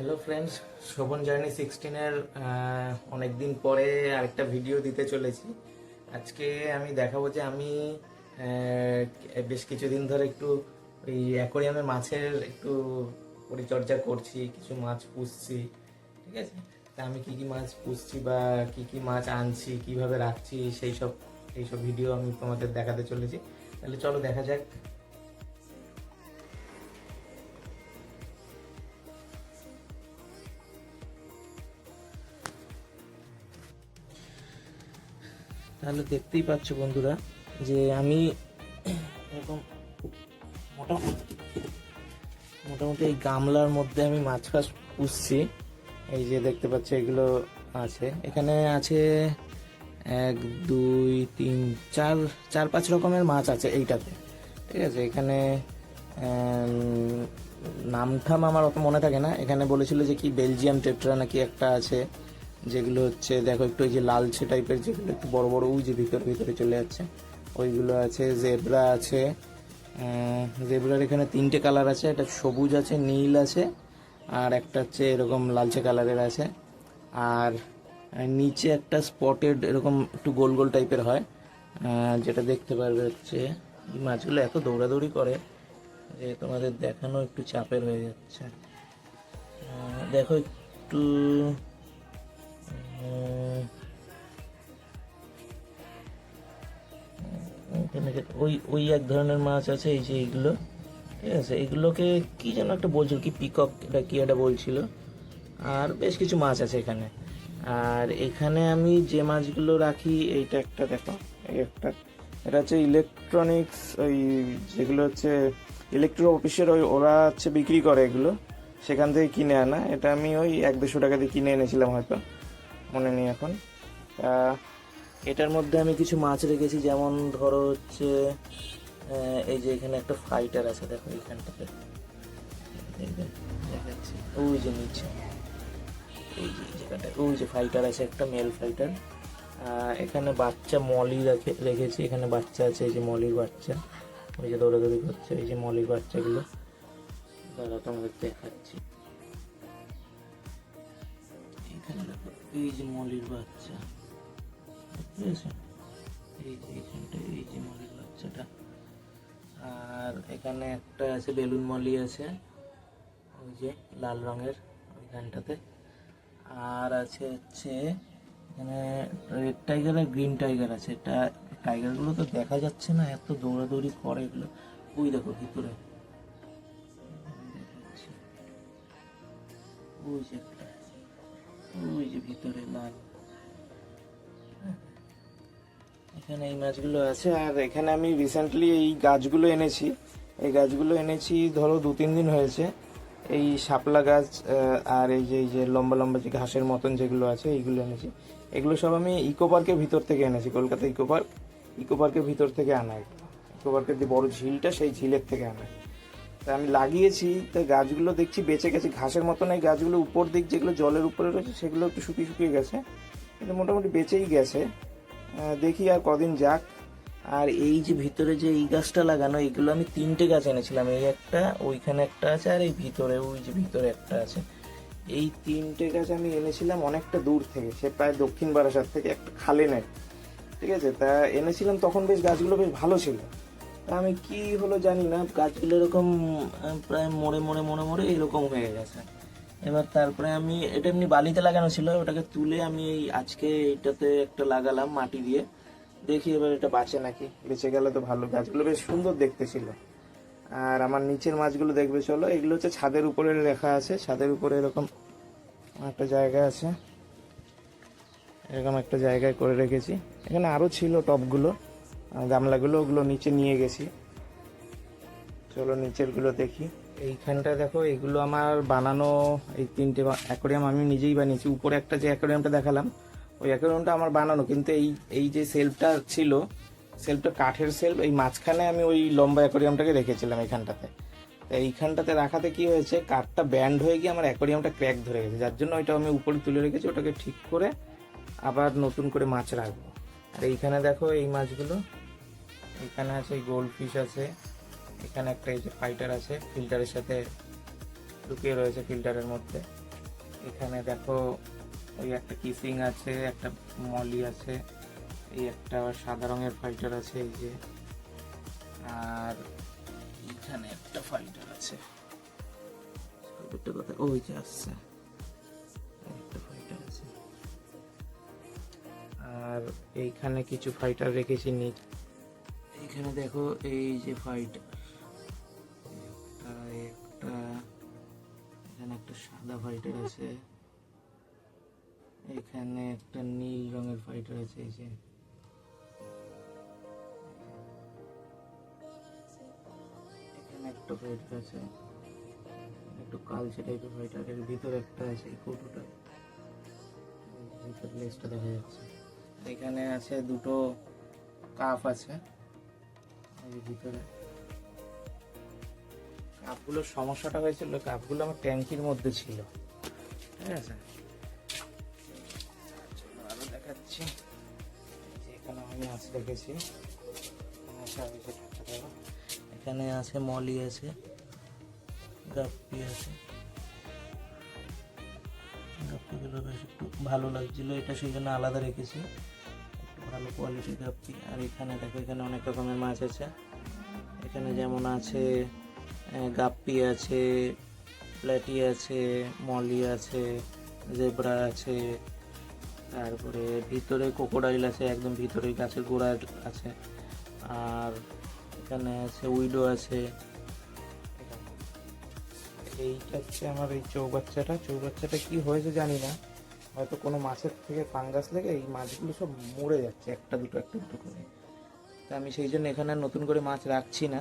Hello friends Shovan journey সিক্সটিনের অনেক দিন পরে আরেকটা ভিডিও দিতে চলেছি। আজকে আমি দেখাবো যে আমি বেশ কিছুদিন ধরে একটু ওই অ্যাকোরিয়ামে মাছের একটু পরিচর্যা করছি, কিছু মাছ পুষছি, ঠিক আছে? তা আমি কি কি মাছ পুষছি বা কি কি মাছ আনছি, কীভাবে রাখছি, সেই সব এই সব ভিডিও আমি তোমাদের দেখাতে চলেছি। তাহলে চলো দেখা যাক। তাহলে দেখতেই পাচ্ছ বন্ধুরা যে আমি এরকম মোটামুটি মোটামুটি এই গামলার মধ্যে আমি মাছ ফাছ পুষছি। এই যে দেখতে পাচ্ছ এগুলো আছে। এখানে আছে এক দুই তিন চার চার পাঁচ রকমের মাছ আছে এইটাতে। ঠিক আছে এখানে উম, নাম ঠাম আমার অত মনে থাকে না। এখানে বলেছিল যে কি বেলজিয়াম টেট্রা নাকি একটা আছে। যেগুলো হচ্ছে, দেখো একটু ওই যে লালচে টাইপের যেগুলো একটু বড় বড়, ওই যে ভিতরে ভিতরে চলে যাচ্ছে। ওইগুলো আছে জেব্রা আছে জেব্রার এখানে তিনটে কালার আছে, একটা সবুজ আছে, নীল আছে, আর একটা হচ্ছে এরকম লালচে কালারের আছে। আর নিচে একটা স্পটেড এরকম একটু গোল গোল টাইপের হয় যেটা দেখতে পারবে হচ্ছে মাছগুলো এত দৌড়াদৌড়ি করে যে তোমাদের দেখানো একটু চাপের হয়ে যাচ্ছে। দেখো একটু ওই ওই এক ধরনের মাছ আছে, এই যে এইগুলো ঠিক আছে, এগুলোকে কি যেন একটা বলছিল, কি পিকক, এটা কি একটা বলছিল? আর বেশ কিছু মাছ আছে এখানে। আর এখানে আমি যে মাছগুলো রাখি, এইটা একটা দেখো একটা। এটা হচ্ছে ইলেকট্রনিক্স ওই যেগুলো হচ্ছে ইলেকট্রো অফিসের ওই ওরা হচ্ছে বিক্রি করে এগুলো। সেখান থেকে কিনে আনা। এটা আমি ওই এক দেড়শো টাকা দিয়ে কিনে এনেছিলাম হয়তো। মনে নেই এখন। এটার মধ্যে আমি কিছু মাছ রেখেছি, যেমন ধরো হচ্ছে এই যে এখানে একটা ফাইটার আছে, দেখো এইখানটাতে। দেখবে, দেখাচ্ছি। ওই যে নিচে। এই যে জায়গাটা, ওই যে ফাইটার আছে একটা মেল ফাইটার এখানে বাচ্চা মলি রেখে, রেখেছি, এখানে বাচ্চা আছে, এই যে মলির বাচ্চা। ওই যে দৌড়াদৌড়ি করছে, এই যে মলির বাচ্চাগুলো। দাদা তোমাদের দেখাচ্ছি। এই যে মলির বাচ্চা। এই যে এইখানটা, এই যে মলির বাচ্চাটা। আর এখানে একটা আছে, বেলুন মলি আছে। ওই যে লাল রঙের ওইখানটাতে। আর আছে হচ্ছে, এখানে রেড টাইগার আর গ্রিন টাইগার আছে। এটা টাইগারগুলো তো দেখা যাচ্ছে না, এত দৌড়াদৌড়ি করে এগুলো। ওই দেখো ভিতরে। ওই যে ওই যে ভিতরে লাল। এখানে এই মাছগুলো আছে, আর এখানে আমি রিসেন্টলি এই গাছগুলো এনেছি। এই গাছগুলো এনেছি, ধরো দু তিন দিন হয়েছে। এই শাপলা গাছ আর এই যে এই যে লম্বা লম্বা যে ঘাসের মতন যেগুলো আছে, এইগুলো এনেছি। এগুলো সব আমি ইকো পার্কের ভিতর থেকে এনেছি, কলকাতা ইকো পার্ক ইকো পার্কের ভিতর থেকে আনা ইকো পার্কের যে বড় ঝিলটা, সেই ঝিলের থেকে আনা তা আমি লাগিয়েছি তো গাছগুলো দেখছি, বেঁচে গেছে। ঘাসের মতন এই গাছগুলো উপর দিক যেগুলো জলের উপরে রয়েছে, সেগুলো একটু শুকিয়ে শুকিয়ে গেছে। কিন্তু মোটামুটি বেঁচেই গেছে। দেখি আর কদিন যাক। আর এই যে ভিতরে যে এই গাছটা লাগানো, এগুলো আমি তিনটে গাছ এনেছিলাম। এই একটা, ওইখানে একটা আছে, আর এই ভিতরে, ওই যে ভিতরে একটা আছে। এই তিনটে গাছ আমি এনেছিলাম অনেকটা দূর থেকে, সে প্রায় দক্ষিণ বারাসাত থেকে, একটা খালে নেয় ঠিক আছে? তা এনেছিলাম, তখন বেশ গাছগুলো বেশ ভালো ছিল। আমি কি হলো জানি না গাছগুলো এরকম প্রায় মরে মরে মরে মরে এরকম হয়ে গেছে। এবার তারপরে আমি এটা এমনি বালিতে লাগানো ছিল ওটাকে তুলে আমি এই আজকে এটাতে একটা লাগালাম মাটি দিয়ে। দেখি এবার এটা বাঁচে নাকি। বেঁচে গেলে তো ভালো গাছগুলো বেশ সুন্দর দেখতে ছিল। আর আমার নিচের মাছগুলো দেখবে চলো এগুলো হচ্ছে ছাদের উপরে লেখা আছে ছাদের উপরে এরকম একটা জায়গা আছে। এরকম একটা জায়গায় করে রেখেছি। এখানে আরও ছিল টবগুলো। আহ, গামলাগুলো ওগুলো নিচে নিয়ে গেছি। চলো নিচেরগুলো দেখি। এইখানটা দেখো, এগুলো আমার বানানো এই তিনটে অ্যাকোরিয়াম আমি নিজেই বানিয়েছি। উপরে একটা যে অ্যাকোরিয়ামটা দেখালাম, ওই অ্যাকোরিয়ামটা আমার বানানো। কিন্তু এই এই যে সেলফটা ছিল সেলফটা কাঠের সেলফ এই মাঝখানে আমি ওই লম্বা অ্যাকোরিয়ামটাকে রেখেছিলাম এইখানটাতে। তো এইখানটাতে রাখাতে কি হয়েছে, কাঠটা ব্যান্ড হয়ে গিয়ে আমার অ্যাকোরিয়ামটা ক্র্যাক ধরে গেছে। যার জন্য ওইটা আমি উপরে তুলে রেখেছি, ওটাকে ঠিক করে আবার নতুন করে মাছ রাখব। আর এইখানে দেখো এই মাছগুলো। এখানে আছে গোল্ড ফিশ আছে, এখানে একটা এই যে ফাইটার আছে ফিল্টারের সাথে লুকিয়ে রয়েছে ফিল্টারের মধ্যে। এখানে দেখো ওই একটা কিসিং আছে, একটা মলি আছে, এই একটা সাদা রঙের ফাইটার আছে, এই যে। আর এখানে একটা ফাইটার আছে। কথা ওই যে আসছে। আর এইখানে কিছু ফাইটার রেখেছি এইখানে দেখো এই যে ফাইটার একটা একটা, এখানে একটা সাদা ফাইটার আছে। এখানে একটা নীল রঙের ফাইটার আছে, এই যে। এখানে একটা ফাইটার আছে। একটু কালচে টাইপের ফাইটার এর ভিতরে একটা আছে কৌটোটা। ভিতর লেজটা দেখা যাচ্ছে। এখানে আছে দুটো কাপ আছে। ভিতরে। কাপগুলোর সমস্যাটা হয়েছিল, কাপগুলো আমার ট্যাঙ্কির মধ্যে ছিল। ঠিক আছে? চলো আরও দেখাচ্ছি। এখানে আমি মাছ রেখেছি এখানে আছে, মলি আছে, গাপ্পি আছে। গাপ্পিগুলো বেশ একটু ভালো লাগছিল, এটা সেই জন্য আলাদা রেখেছি। ভালো কোয়ালিটির গাপ্পি আর এখানে দেখো, এখানে অনেক রকমের মাছ আছে। এখানে যেমন আছে গাপ্পি আছে প্ল্যাটি আছে, মলি আছে, জেব্রা আছে, তারপরে ভিতরে কোকোডাইল আছে, একদম ভিতরে গাছের গোড়া আছে। আর এখানে আছে উইডো আছে। এইটা হচ্ছে আমার এই চৌবাচ্চাটা। চৌবাচ্চাটা কি হয়েছে জানি না। হয়তো কোনো মাছের থেকে ফাঙ্গাস লেগে এই মাছগুলো সব মরে যাচ্ছে, একটা দুটো একটা দুটো করে। তা আমি সেই জন্য এখানে নতুন করে মাছ রাখছি না।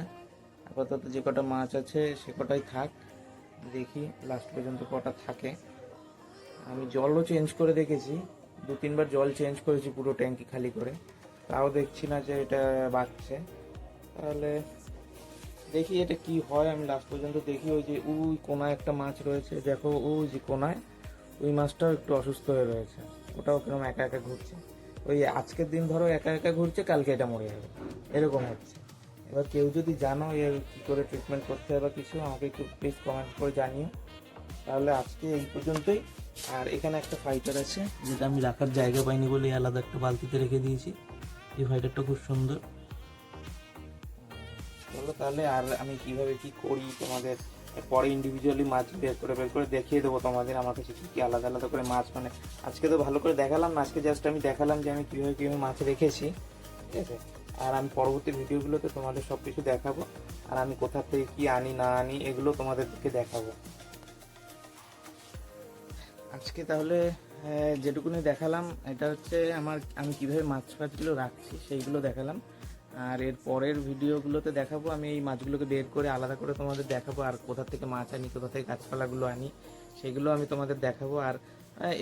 আপাতত যে কটা মাছ আছে সে কটাই থাক, দেখি লাস্ট পর্যন্ত কটা থাকে। আমি জলও চেঞ্জ করে দেখেছি, দু তিনবার জল চেঞ্জ করেছি পুরো ট্যাঙ্কি খালি করে। তাও দেখছি না যে এটা বাঁচছে তাহলে দেখি এটা কি হয়, আমি লাস্ট পর্যন্ত দেখি, ওই যে ওই কোনায় একটা মাছ রয়েছে, দেখো ওই যে কোনায়। ওই মাছটাও একটু অসুস্থ হয়ে রয়েছে। ওটাও কীরকম একা একা ঘুরছে। ওই আজকের দিন ধরো একা একা ঘুরছে, কালকে এটা মরে যাবে। এরকম হচ্ছে। এবার কেউ যদি জানো এর কি করে ট্রিটমেন্ট করতে হবে বা কিছু, আমাকে একটু প্লিজ কমেন্ট করে জানিও। তাহলে আজকে এই পর্যন্তই। আর এখানে একটা ফাইটার আছে, যেটা আমি রাখার জায়গা পাইনি বলে আলাদা একটা বালতিতে রেখে দিয়েছি। এই ফাইটারটা খুব সুন্দর। চলো তাহলে আর আমি কীভাবে কি করি তোমাদের? পরে ইন্ডিভিজুয়ালি মাছ বের করে বের করে দেখিয়ে দেবো তোমাদের আমার কাছে কি কি আলাদা আলাদা করে মাছ মানে। আজকে তো ভালো করে দেখালাম না, আজকে জাস্ট আমি দেখালাম যে আমি কীভাবে কীভাবে মাছ রেখেছি। ঠিক আছে? আর আমি পরবর্তী ভিডিওগুলোতে তোমাদের সব কিছু দেখাবো। আর আমি কোথা থেকে কী আনি, না আনি, এগুলো তোমাদেরকে দেখাবো। আজকে তাহলে যেটুকুনি দেখালাম, এটা হচ্ছে আমার, আমি কীভাবে মাছ ফাছগুলো রাখছি, সেইগুলো দেখালাম। আর এর পরের ভিডিওগুলোতে দেখাবো। আমি এই মাছগুলোকে বের করে আলাদা করে তোমাদের দেখাবো আর কোথা থেকে মাছ আনি, কোথা থেকে গাছপালাগুলো আনি, সেগুলো আমি তোমাদের দেখাবো। আর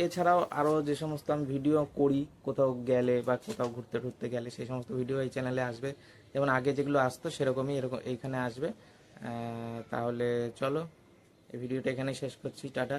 এছাড়াও আরও যে সমস্ত আমি ভিডিও করি, কোথাও গেলে বা কোথাও ঘুরতে ঘুরতে গেলে, সেই সমস্ত ভিডিও এই চ্যানেলে আসবে। যেমন আগে যেগুলো আসতো সেরকমই এরকম এইখানে আসবে। তাহলে চলো, এই ভিডিওটা এখানে শেষ করছি, টাটা।